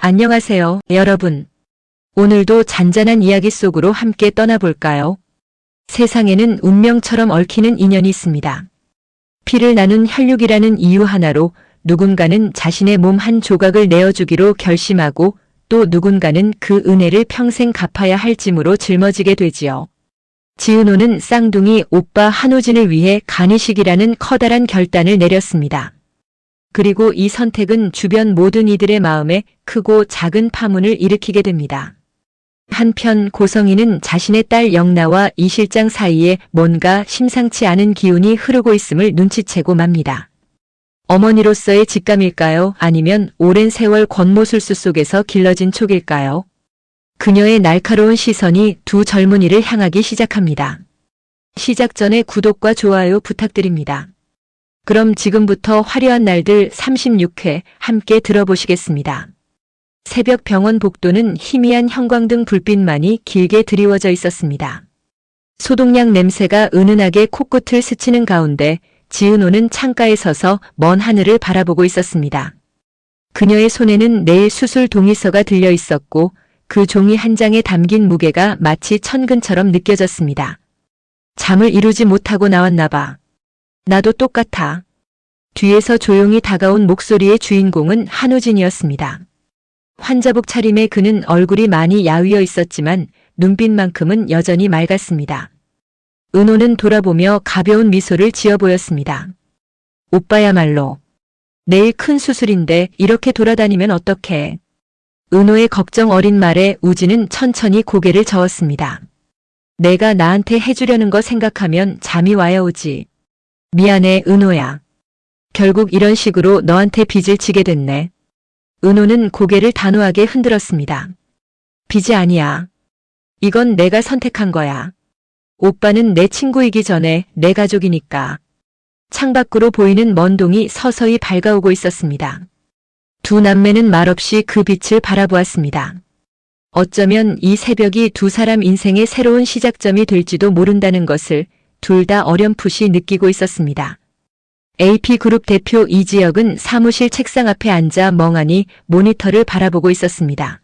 안녕하세요, 여러분. 오늘도 잔잔한 이야기 속으로 함께 떠나볼까요? 세상에는 운명처럼 얽히는 인연이 있습니다. 피를 나눈 혈육이라는 이유 하나로 누군가는 자신의 몸 한 조각을 내어주기로 결심하고 또 누군가는 그 은혜를 평생 갚아야 할 짐으로 짊어지게 되지요. 지은호는 쌍둥이 오빠 한호진을 위해 간이식이라는 커다란 결단을 내렸습니다. 그리고 이 선택은 주변 모든 이들의 마음에 크고 작은 파문을 일으키게 됩니다. 한편 고성이는 자신의 딸 영나와 이 실장 사이에 뭔가 심상치 않은 기운이 흐르고 있음을 눈치채고 맙니다. 어머니로서의 직감일까요? 아니면 오랜 세월 권모술수 속에서 길러진 촉일까요? 그녀의 날카로운 시선이 두 젊은이를 향하기 시작합니다. 시작 전에 구독과 좋아요 부탁드립니다. 그럼 지금부터 화려한 날들 36회 함께 들어보시겠습니다. 새벽 병원 복도는 희미한 형광등 불빛만이 길게 드리워져 있었습니다. 소독약 냄새가 은은하게 코끝을 스치는 가운데 지은호는 창가에 서서 먼 하늘을 바라보고 있었습니다. 그녀의 손에는 내일 수술 동의서가 들려 있었고 그 종이 한 장에 담긴 무게가 마치 천근처럼 느껴졌습니다. 잠을 이루지 못하고 나왔나 봐. 나도 똑같아. 뒤에서 조용히 다가온 목소리의 주인공은 한우진이었습니다. 환자복 차림에 그는 얼굴이 많이 야위어 있었지만 눈빛만큼은 여전히 맑았습니다. 은호는 돌아보며 가벼운 미소를 지어 보였습니다. 오빠야말로. 내일 큰 수술인데 이렇게 돌아다니면 어떡해. 은호의 걱정 어린 말에 우진은 천천히 고개를 저었습니다. 내가 나한테 해주려는 거 생각하면 잠이 와야 오지. 미안해, 은호야. 결국 이런 식으로 너한테 빚을 지게 됐네. 은호는 고개를 단호하게 흔들었습니다. 빚이 아니야. 이건 내가 선택한 거야. 오빠는 내 친구이기 전에 내 가족이니까. 창밖으로 보이는 먼 동이 서서히 밝아오고 있었습니다. 두 남매는 말없이 그 빛을 바라보았습니다. 어쩌면 이 새벽이 두 사람 인생의 새로운 시작점이 될지도 모른다는 것을 둘 다 어렴풋이 느끼고 있었습니다. AP그룹 대표 이지혁은 사무실 책상 앞에 앉아 멍하니 모니터를 바라보고 있었습니다.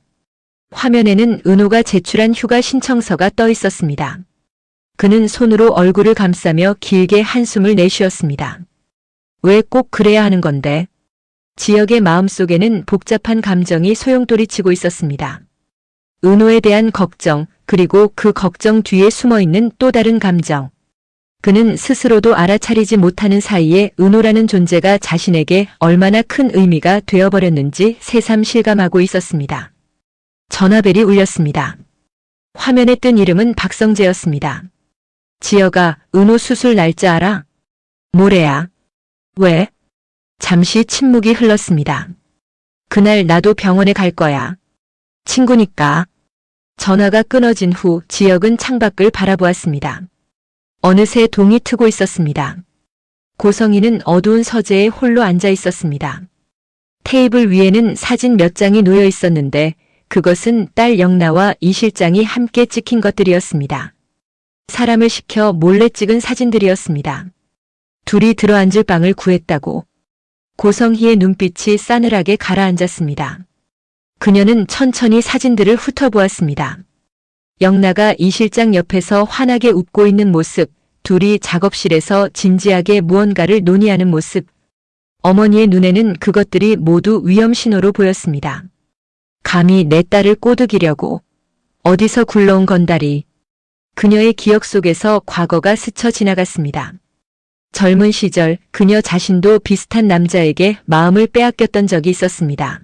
화면에는 은호가 제출한 휴가 신청서가 떠 있었습니다. 그는 손으로 얼굴을 감싸며 길게 한숨을 내쉬었습니다. 왜 꼭 그래야 하는 건데? 지역의 마음속에는 복잡한 감정이 소용돌이치고 있었습니다. 은호에 대한 걱정, 그리고 그 걱정 뒤에 숨어 있는 또 다른 감정. 그는 스스로도 알아차리지 못하는 사이에 은호라는 존재가 자신에게 얼마나 큰 의미가 되어버렸는지 새삼 실감하고 있었습니다. 전화벨이 울렸습니다. 화면에 뜬 이름은 박성재였습니다. 지여가 은호 수술 날짜 알아? 모레야. 왜? 잠시 침묵이 흘렀습니다. 그날 나도 병원에 갈 거야. 친구니까. 전화가 끊어진 후 지역은 창밖을 바라보았습니다. 어느새 동이 트고 있었습니다. 고성이는 어두운 서재에 홀로 앉아 있었습니다. 테이블 위에는 사진 몇 장이 놓여 있었는데 그것은 딸 영나와 이 실장이 함께 찍힌 것들이었습니다. 사람을 시켜 몰래 찍은 사진들이었습니다. 둘이 들어앉을 방을 구했다고. 고성희의 눈빛이 싸늘하게 가라앉았습니다. 그녀는 천천히 사진들을 훑어보았습니다. 영나가 이 실장 옆에서 환하게 웃고 있는 모습, 둘이 작업실에서 진지하게 무언가를 논의하는 모습. 어머니의 눈에는 그것들이 모두 위험 신호로 보였습니다. 감히 내 딸을 꼬드기려고. 어디서 굴러온 건달이. 그녀의 기억 속에서 과거가 스쳐 지나갔습니다. 젊은 시절 그녀 자신도 비슷한 남자에게 마음을 빼앗겼던 적이 있었습니다.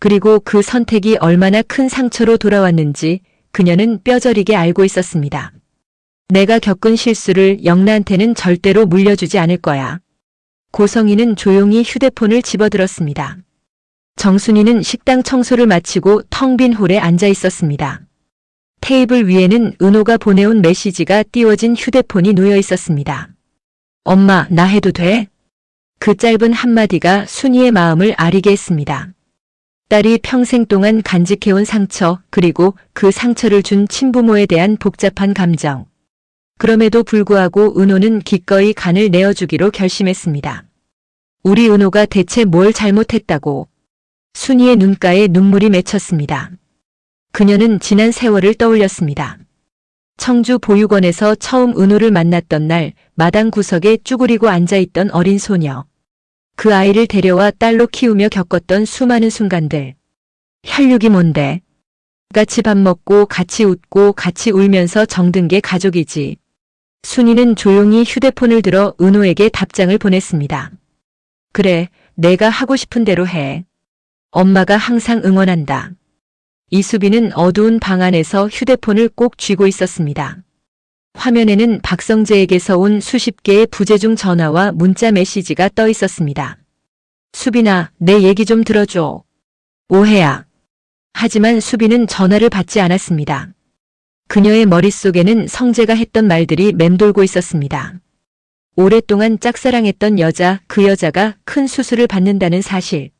그리고 그 선택이 얼마나 큰 상처로 돌아왔는지 그녀는 뼈저리게 알고 있었습니다. 내가 겪은 실수를 영나한테는 절대로 물려주지 않을 거야. 고성이는 조용히 휴대폰을 집어들었습니다. 정순이는 식당 청소를 마치고 텅 빈 홀에 앉아 있었습니다. 테이블 위에는 은호가 보내온 메시지가 띄워진 휴대폰이 놓여 있었습니다. 엄마, 나 해도 돼? 그 짧은 한마디가 순이의 마음을 아리게 했습니다. 딸이 평생 동안 간직해온 상처, 그리고 그 상처를 준 친부모에 대한 복잡한 감정. 그럼에도 불구하고 은호는 기꺼이 간을 내어주기로 결심했습니다. 우리 은호가 대체 뭘 잘못했다고. 순이의 눈가에 눈물이 맺혔습니다. 그녀는 지난 세월을 떠올렸습니다. 청주 보육원에서 처음 은호를 만났던 날 마당 구석에 쭈그리고 앉아있던 어린 소녀. 그 아이를 데려와 딸로 키우며 겪었던 수많은 순간들. 혈육이 뭔데? 같이 밥 먹고 같이 웃고 같이 울면서 정든 게 가족이지. 순이는 조용히 휴대폰을 들어 은호에게 답장을 보냈습니다. 그래, 내가 하고 싶은 대로 해. 엄마가 항상 응원한다. 이수빈은 어두운 방 안에서 휴대폰을 꼭 쥐고 있었습니다. 화면에는 박성재에게서 온 수십 개의 부재중 전화와 문자 메시지가 떠 있었습니다. 수빈아, 내 얘기 좀 들어줘. 오해야. 하지만 수빈은 전화를 받지 않았습니다. 그녀의 머릿속에는 성재가 했던 말들이 맴돌고 있었습니다. 오랫동안 짝사랑했던 여자, 그 여자가 큰 수술을 받는다는 사실.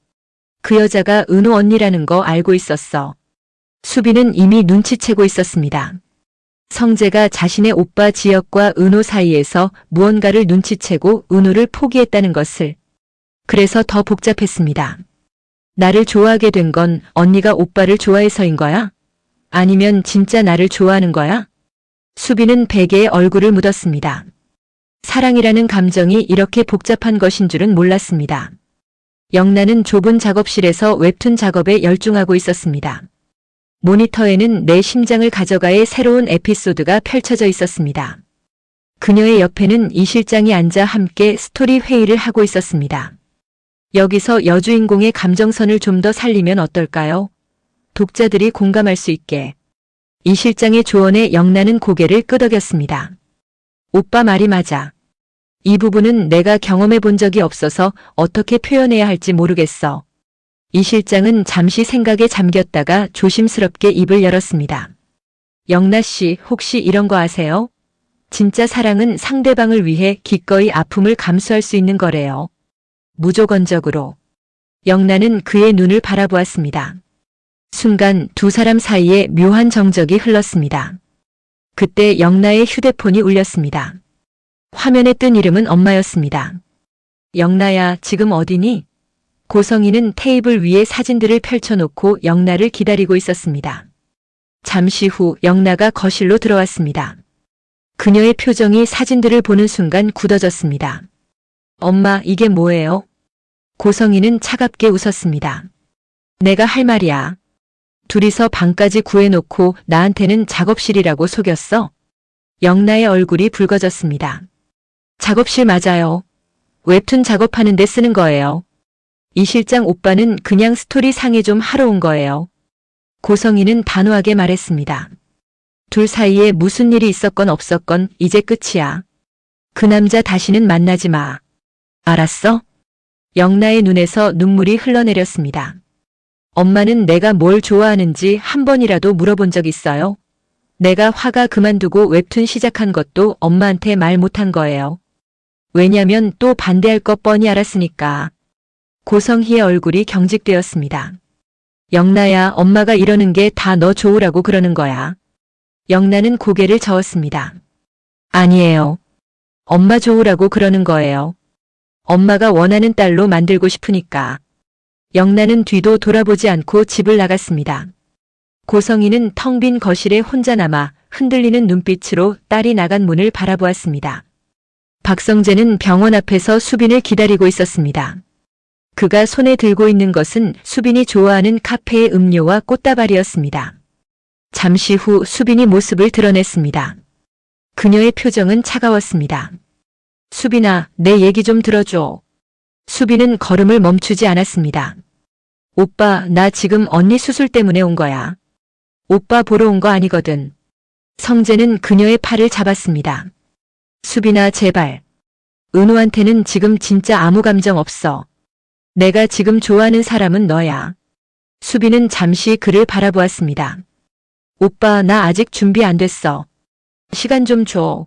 그 여자가 은호 언니라는 거 알고 있었어. 수빈은 이미 눈치채고 있었습니다. 성재가 자신의 오빠 지역과 은호 사이에서 무언가를 눈치채고 은호를 포기했다는 것을. 그래서 더 복잡했습니다. 나를 좋아하게 된 건 언니가 오빠를 좋아해서인 거야? 아니면 진짜 나를 좋아하는 거야? 수빈은 베개에 얼굴을 묻었습니다. 사랑이라는 감정이 이렇게 복잡한 것인 줄은 몰랐습니다. 영란은 좁은 작업실에서 웹툰 작업에 열중하고 있었습니다. 모니터에는 내 심장을 가져가의 새로운 에피소드가 펼쳐져 있었습니다. 그녀의 옆에는 이 실장이 앉아 함께 스토리 회의를 하고 있었습니다. 여기서 여주인공의 감정선을 좀 더 살리면 어떨까요? 독자들이 공감할 수 있게. 이 실장의 조언에 영란은 고개를 끄덕였습니다. 오빠 말이 맞아. 이 부분은 내가 경험해 본 적이 없어서 어떻게 표현해야 할지 모르겠어. 이 실장은 잠시 생각에 잠겼다가 조심스럽게 입을 열었습니다. 영나 씨, 혹시 이런 거 아세요? 진짜 사랑은 상대방을 위해 기꺼이 아픔을 감수할 수 있는 거래요. 무조건적으로. 영나는 그의 눈을 바라보았습니다. 순간 두 사람 사이에 묘한 정적이 흘렀습니다. 그때 영나의 휴대폰이 울렸습니다. 화면에 뜬 이름은 엄마였습니다. 영나야, 지금 어디니? 고성이는 테이블 위에 사진들을 펼쳐놓고 영나를 기다리고 있었습니다. 잠시 후 영나가 거실로 들어왔습니다. 그녀의 표정이 사진들을 보는 순간 굳어졌습니다. 엄마, 이게 뭐예요? 고성이는 차갑게 웃었습니다. 내가 할 말이야. 둘이서 방까지 구해놓고 나한테는 작업실이라고 속였어. 영나의 얼굴이 붉어졌습니다. 작업실 맞아요. 웹툰 작업하는데 쓰는 거예요. 이 실장 오빠는 그냥 스토리 상에 좀 하러 온 거예요. 고성이는 단호하게 말했습니다. 둘 사이에 무슨 일이 있었건 없었건 이제 끝이야. 그 남자 다시는 만나지 마. 알았어? 영나의 눈에서 눈물이 흘러내렸습니다. 엄마는 내가 뭘 좋아하는지 한 번이라도 물어본 적 있어요? 내가 화가 그만두고 웹툰 시작한 것도 엄마한테 말 못한 거예요. 왜냐면 또 반대할 것 뻔히 알았으니까. 고성희의 얼굴이 경직되었습니다. 영나야, 엄마가 이러는 게 다 너 좋으라고 그러는 거야. 영나는 고개를 저었습니다. 아니에요. 엄마 좋으라고 그러는 거예요. 엄마가 원하는 딸로 만들고 싶으니까. 영나는 뒤도 돌아보지 않고 집을 나갔습니다. 고성이는 텅 빈 거실에 혼자 남아 흔들리는 눈빛으로 딸이 나간 문을 바라보았습니다. 박성재는 병원 앞에서 수빈을 기다리고 있었습니다. 그가 손에 들고 있는 것은 수빈이 좋아하는 카페의 음료와 꽃다발이었습니다. 잠시 후 수빈이 모습을 드러냈습니다. 그녀의 표정은 차가웠습니다. 수빈아, 내 얘기 좀 들어줘. 수빈은 걸음을 멈추지 않았습니다. 오빠, 나 지금 언니 수술 때문에 온 거야. 오빠 보러 온 거 아니거든. 성재는 그녀의 팔을 잡았습니다. 수빈아, 제발. 은호한테는 지금 진짜 아무 감정 없어. 내가 지금 좋아하는 사람은 너야. 수빈은 잠시 그를 바라보았습니다. 오빠, 나 아직 준비 안 됐어. 시간 좀 줘.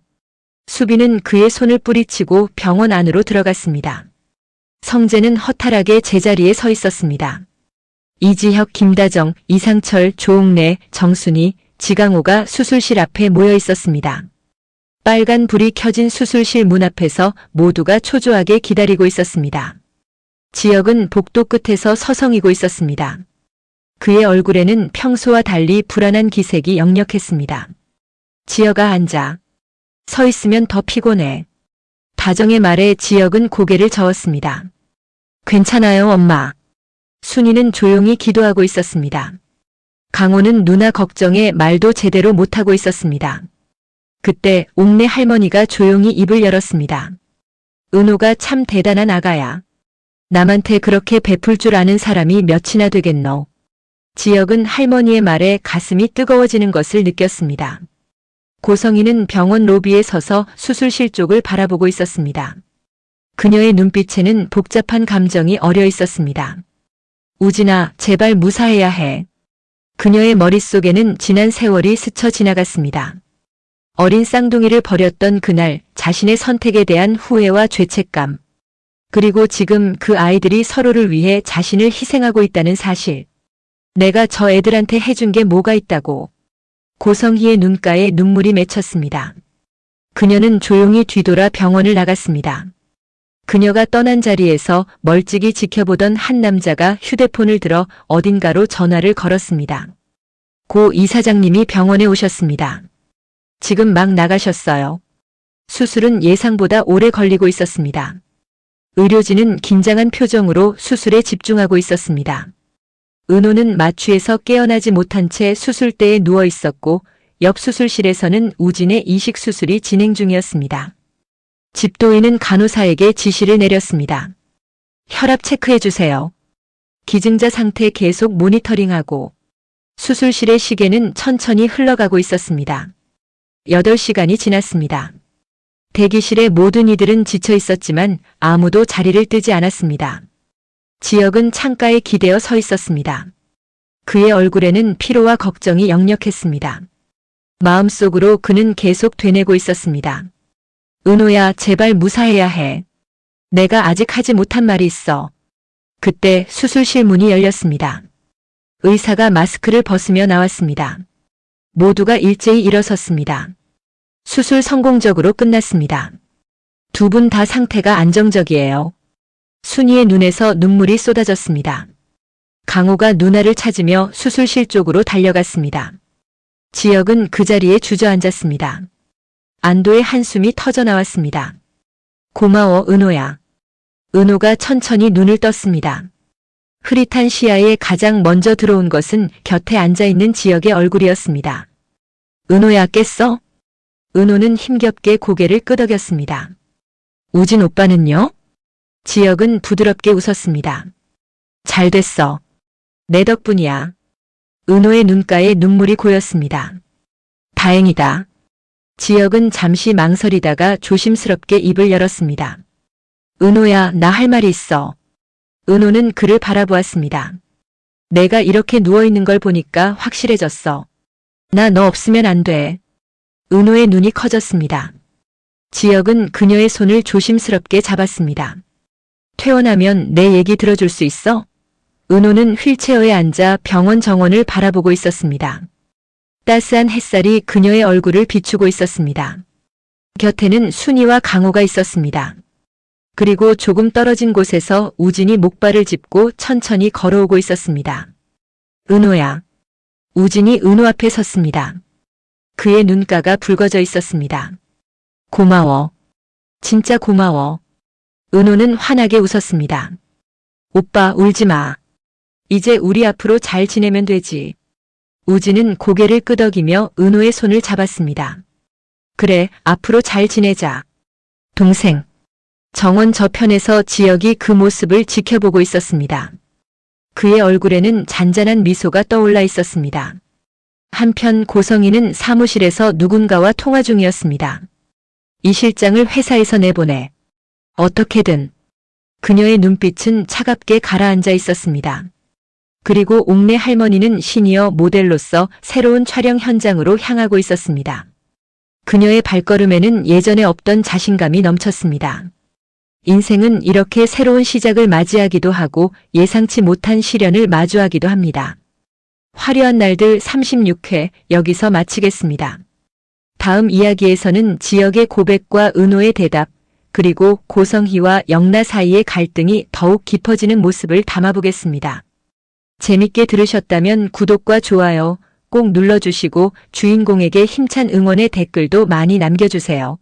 수빈은 그의 손을 뿌리치고 병원 안으로 들어갔습니다. 성재는 허탈하게 제자리에 서 있었습니다. 이지혁, 김다정, 이상철, 조옥래, 정순이, 지강호가 수술실 앞에 모여 있었습니다. 빨간 불이 켜진 수술실 문 앞에서 모두가 초조하게 기다리고 있었습니다. 지역은 복도 끝에서 서성이고 있었습니다. 그의 얼굴에는 평소와 달리 불안한 기색이 역력했습니다. 지역아 앉아. 서 있으면 더 피곤해. 다정의 말에 지역은 고개를 저었습니다. 괜찮아요, 엄마. 순이는 조용히 기도하고 있었습니다. 강호는 누나 걱정에 말도 제대로 못하고 있었습니다. 그때 옥내 할머니가 조용히 입을 열었습니다. 은호가 참 대단한 아가야. 남한테 그렇게 베풀 줄 아는 사람이 몇이나 되겠노. 지역은 할머니의 말에 가슴이 뜨거워지는 것을 느꼈습니다. 고성이는 병원 로비에 서서 수술실 쪽을 바라보고 있었습니다. 그녀의 눈빛에는 복잡한 감정이 어려 있었습니다. 우진아, 제발 무사해야 해. 그녀의 머릿속에는 지난 세월이 스쳐 지나갔습니다. 어린 쌍둥이를 버렸던 그날 자신의 선택에 대한 후회와 죄책감, 그리고 지금 그 아이들이 서로를 위해 자신을 희생하고 있다는 사실. 내가 저 애들한테 해준 게 뭐가 있다고. 고성희의 눈가에 눈물이 맺혔습니다. 그녀는 조용히 뒤돌아 병원을 나갔습니다. 그녀가 떠난 자리에서 멀찍이 지켜보던 한 남자가 휴대폰을 들어 어딘가로 전화를 걸었습니다. 고 이사장님이 병원에 오셨습니다. 지금 막 나가셨어요. 수술은 예상보다 오래 걸리고 있었습니다. 의료진은 긴장한 표정으로 수술에 집중하고 있었습니다. 은호는 마취에서 깨어나지 못한 채 수술대에 누워 있었고 옆 수술실에서는 우진의 이식 수술이 진행 중이었습니다. 집도인은 간호사에게 지시를 내렸습니다. 혈압 체크해 주세요. 기증자 상태 계속 모니터링하고 수술실의 시계는 천천히 흘러가고 있었습니다. 8시간이 지났습니다. 대기실의 모든 이들은 지쳐 있었지만 아무도 자리를 뜨지 않았습니다. 지역은 창가에 기대어 서 있었습니다. 그의 얼굴에는 피로와 걱정이 역력했습니다. 마음속으로 그는 계속 되뇌고 있었습니다. 은호야, 제발 무사해야 해. 내가 아직 하지 못한 말이 있어. 그때 수술실 문이 열렸습니다. 의사가 마스크를 벗으며 나왔습니다. 모두가 일제히 일어섰습니다. 수술 성공적으로 끝났습니다. 두 분 다 상태가 안정적이에요. 순이의 눈에서 눈물이 쏟아졌습니다. 강호가 누나를 찾으며 수술실 쪽으로 달려갔습니다. 지역은 그 자리에 주저앉았습니다. 안도의 한숨이 터져 나왔습니다. 고마워, 은호야. 은호가 천천히 눈을 떴습니다. 흐릿한 시야에 가장 먼저 들어온 것은 곁에 앉아있는 지역의 얼굴이었습니다. 은호야 깼어? 은호는 힘겹게 고개를 끄덕였습니다. 우진 오빠는요? 지역은 부드럽게 웃었습니다. 잘 됐어. 내 덕분이야. 은호의 눈가에 눈물이 고였습니다. 다행이다. 지역은 잠시 망설이다가 조심스럽게 입을 열었습니다. 은호야, 나 할 말이 있어. 은호는 그를 바라보았습니다. 내가 이렇게 누워있는 걸 보니까 확실해졌어. 나 너 없으면 안 돼. 은호의 눈이 커졌습니다. 지역은 그녀의 손을 조심스럽게 잡았습니다. 퇴원하면 내 얘기 들어줄 수 있어? 은호는 휠체어에 앉아 병원 정원을 바라보고 있었습니다. 따스한 햇살이 그녀의 얼굴을 비추고 있었습니다. 곁에는 순이와 강호가 있었습니다. 그리고 조금 떨어진 곳에서 우진이 목발을 짚고 천천히 걸어오고 있었습니다. 은호야. 우진이 은호 앞에 섰습니다. 그의 눈가가 붉어져 있었습니다. 고마워. 진짜 고마워. 은호는 환하게 웃었습니다. 오빠 울지 마. 이제 우리 앞으로 잘 지내면 되지. 우진은 고개를 끄덕이며 은호의 손을 잡았습니다. 그래, 앞으로 잘 지내자. 동생. 정원 저편에서 지역이 그 모습을 지켜보고 있었습니다. 그의 얼굴에는 잔잔한 미소가 떠올라 있었습니다. 한편 고성이는 사무실에서 누군가와 통화 중이었습니다. 이 실장을 회사에서 내보내. 어떻게든. 그녀의 눈빛은 차갑게 가라앉아 있었습니다. 그리고 옥내 할머니는 시니어 모델로서 새로운 촬영 현장으로 향하고 있었습니다. 그녀의 발걸음에는 예전에 없던 자신감이 넘쳤습니다. 인생은 이렇게 새로운 시작을 맞이하기도 하고 예상치 못한 시련을 마주하기도 합니다. 화려한 날들 36회 여기서 마치겠습니다. 다음 이야기에서는 지역의 고백과 은호의 대답, 그리고 고성희와 영나 사이의 갈등이 더욱 깊어지는 모습을 담아보겠습니다. 재밌게 들으셨다면 구독과 좋아요 꼭 눌러주시고 주인공에게 힘찬 응원의 댓글도 많이 남겨주세요.